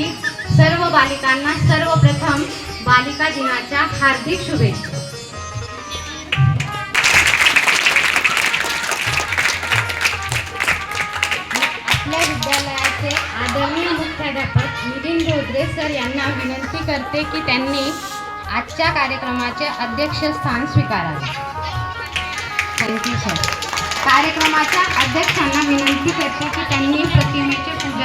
करण्यासाठी सर्व बालिकांना सर्वप्रथम बालिका दिनाच्या हार्दिक शुभेच्छा. आपल्या विद्यालयाचे आदरणीय मुख्याध्यापक मिलिंद धोत्रे सर यांना विनंती करते की त्यांनी आजच्या कार्यक्रमाचे अध्यक्षस्थान स्वीकारावे. Thank you sir. कार्यक्रमाच्या अध्यक्षांना विनंती करते की त्यांनी प्रतिमेचे पूजन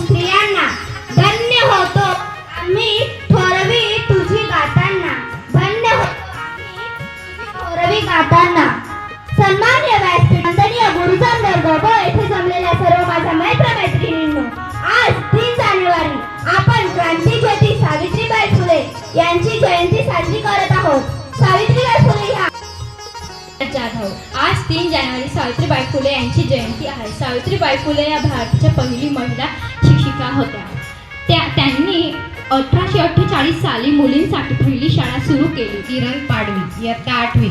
स्त्रियांना धन्य होतो. आम्ही थोरवी तुझी गाताना. धन्य होतो. आम्ही थोरवी गाताना. सन्मान्य व्यासपीठ वंदनीय गुरुजन वर्ग व येथे जमलेल्या सर्व माझ्या मैत्र मैत्रिणींनो आज तीन जानेवारी आपण क्रांती ज्योती सावित्रीबाई फुले यांची जयंती साजरी करत आहोत. सावित्रीबाई फुले ह्या जाधव आज तीन जानेवारी सावित्रीबाई फुले यांची जयंती आहे. सावित्रीबाई फुले या भारताच्या पहिली महिला शिक्षिका होत्या. त्या त्यांनी अठराशे अठ्ठेचाळीस साली मुलींसाठी पहिली शाळा सुरू केली. किरण पाडवी इयत्ता आठवी.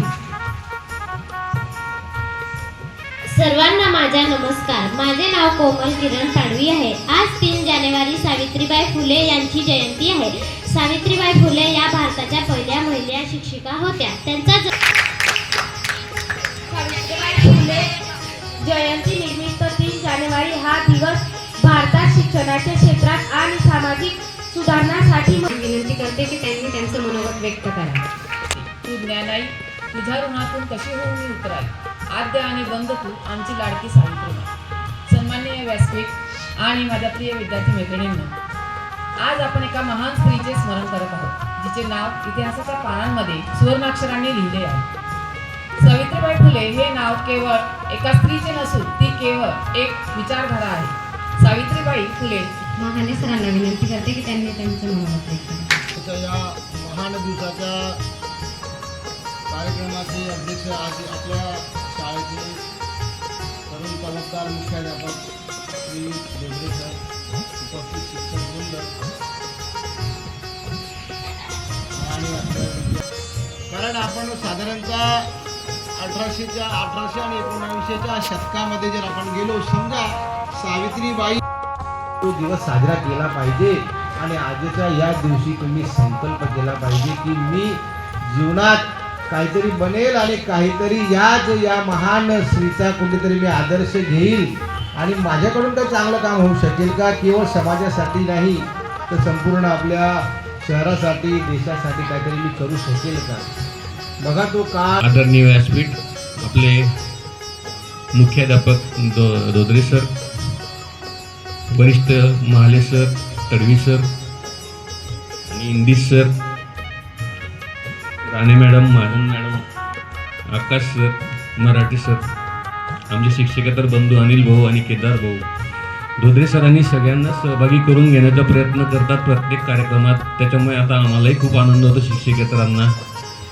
सर्वांना माझा नमस्कार. माझे नाव कोमल किरण पाडवी आहे. आज तीन जानेवारी सावित्रीबाई फुले यांची जयंती आहे. सावित्रीबाई फुले या भारताच्या पहिल्या महिला शिक्षिका होत्या. त्यांचा सावित्रीबाई फुले जयंती निमित्त तीन जानेवारी हा दिवस भारतात शिक्षणाच्या क्षेत्रात आणि सामाजिक सुधारणासाठी विनंती करते की त्यांनी त्यांचं मनोगत व्यक्त करावे तू ज्ञानाई तुझ्या ऋणातून कशी होऊन उतराल आद्य आणि तू आमची लाडकी सावित्री. सन्माननीय व्यासपीठ आणि माझ्या प्रिय विद्यार्थी मैत्रिणींना आज आपण एका महान स्त्रीचे स्मरण करत आहोत जिचे नाव इतिहासाच्या पानांमध्ये सुवर्णाक्षरांनी लिहिले आहे. सावित्रीबाई फुले हे नाव केवळ एका स्त्रीचे नसून ती केवळ एक विचारधारा आहे. सावित्रीबाई फुले महाने सरांना विनंती करते की त्यांनी त्यांचं आजच्या या महान दिवसाच्या कार्यक्रमाचे अध्यक्ष आज आपल्या शाळेचे तरुण तलबदार मुख्याध्यापक श्री देवरे सर उपस्थित शिक्षक वृंद आणि कारण आपण साधारणतः अठराशेच्या अठराशे आणि एकोणावीसशेच्या शतकामध्ये जर आपण गेलो समजा सावित्रीबाई तो दिवस साजरा केला पाहिजे आणि आजच्या या दिवशी तुम्ही संकल्प केला पाहिजे की मी जीवनात काहीतरी बनेल आणि काहीतरी याच या महान स्त्रीचा कुठेतरी मी आदर्श घेईल. आणि माझ्याकडून तर चांगलं काम होऊ शकेल का? केवळ समाजासाठी नाही तर संपूर्ण आपल्या शहरासाठी देशासाठी काहीतरी मी करू शकेल का? बघा तो का आदरणीय व्यासपीठ आपले मुख्याध्यापक दो दोदरे सर वरिष्ठ महाले सर तडवी सर आणि Indish sir Rane madam Mahajan madam Akash sir Marathi sir आमचे शिक्षकेतर बंधू अनिल भाऊ आणि केदार भाऊ. धोत्रे सरांनी सगळ्यांना सहभागी करून घेण्याचा प्रयत्न करतात प्रत्येक कार्यक्रमात. त्याच्यामुळे आता आम्हालाही खूप आनंद होतो शिक्षकेतरांना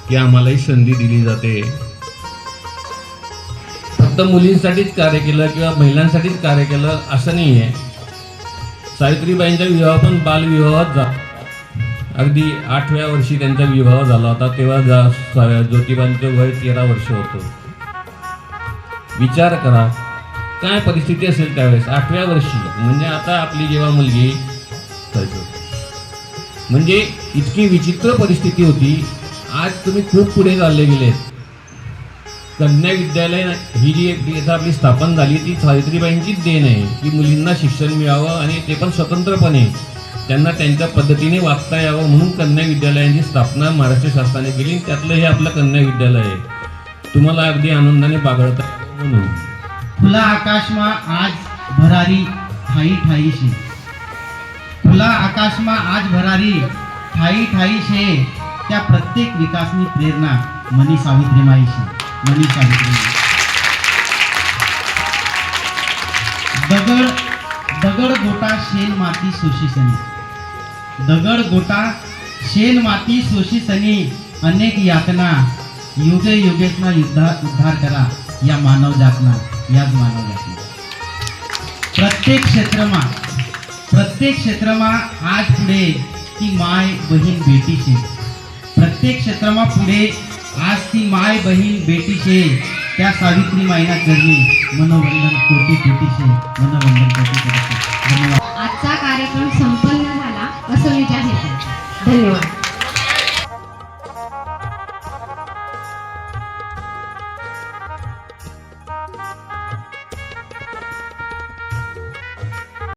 की आम्हालाही संधी दिली जाते. फक्त मुलींसाठीच कार्य केलं किंवा महिलांसाठीच कार्य केलं असं नाही आहे सावित्रीबाईंचा विवाह पण बालविवाहात जा अगदी आठव्या वर्षी त्यांचा विवाह झाला होता तेव्हा जा ज्योतिबांचं वय तेरा वर्ष होतं. विचार करा काय परिस्थिती असेल त्यावेळेस? आठव्या वर्षी. म्हणजे आता आपली जेव्हा मुलगी म्हणजे इतकी विचित्र परिस्थिती होती आज तुम्ही खूप पुढे चालले गेले. कन्या विद्यालय ही जी एक इथं आपली स्थापन झाली ती सावित्रीबाईंचीच देण आहे. की मुलींना शिक्षण मिळावं आणि ते पण स्वतंत्रपणे. त्यांना त्यांच्या पद्धतीने वागता यावं म्हणून कन्या विद्यालयांची स्थापना महाराष्ट्र शासनाने केली. त्यातलं हे आपलं कन्या विद्यालय आहे. तुम्हाला अगदी आनंदाने बागळता म्हणून. खुला आकाशमा आज भरारी ठाई ठाई शे खुला आकाशमा आज भरारी ठाई ठाई शे त्या प्रत्येक विकासनी प्रेरणा मनी सावित्रीमाई शे मनी सावित्रीमाई दगड दगड गोटा शेण माती सोशीसनी दगड गोटा शेण माती सोशीसनी अनेक यातना. युगे युगेतना युद्धा उद्धार करा. या मानव जातना याच मानव जातना. प्रत्येक क्षेत्रमा प्रत्येक क्षेत्रमा आज पुढे ती माय बहीण बेटी शे प्रत्येक क्षेत्रमा पुढे आज ती माय बहीण बेटी शे त्या सावित्री माईना चरणी मनोवंदन कोटी कोटी शे मनोवंदन कोटी कोटी धन्यवाद. आजचा कार्यक्रम संपला झाला असं मी जाहीर करते धन्यवाद।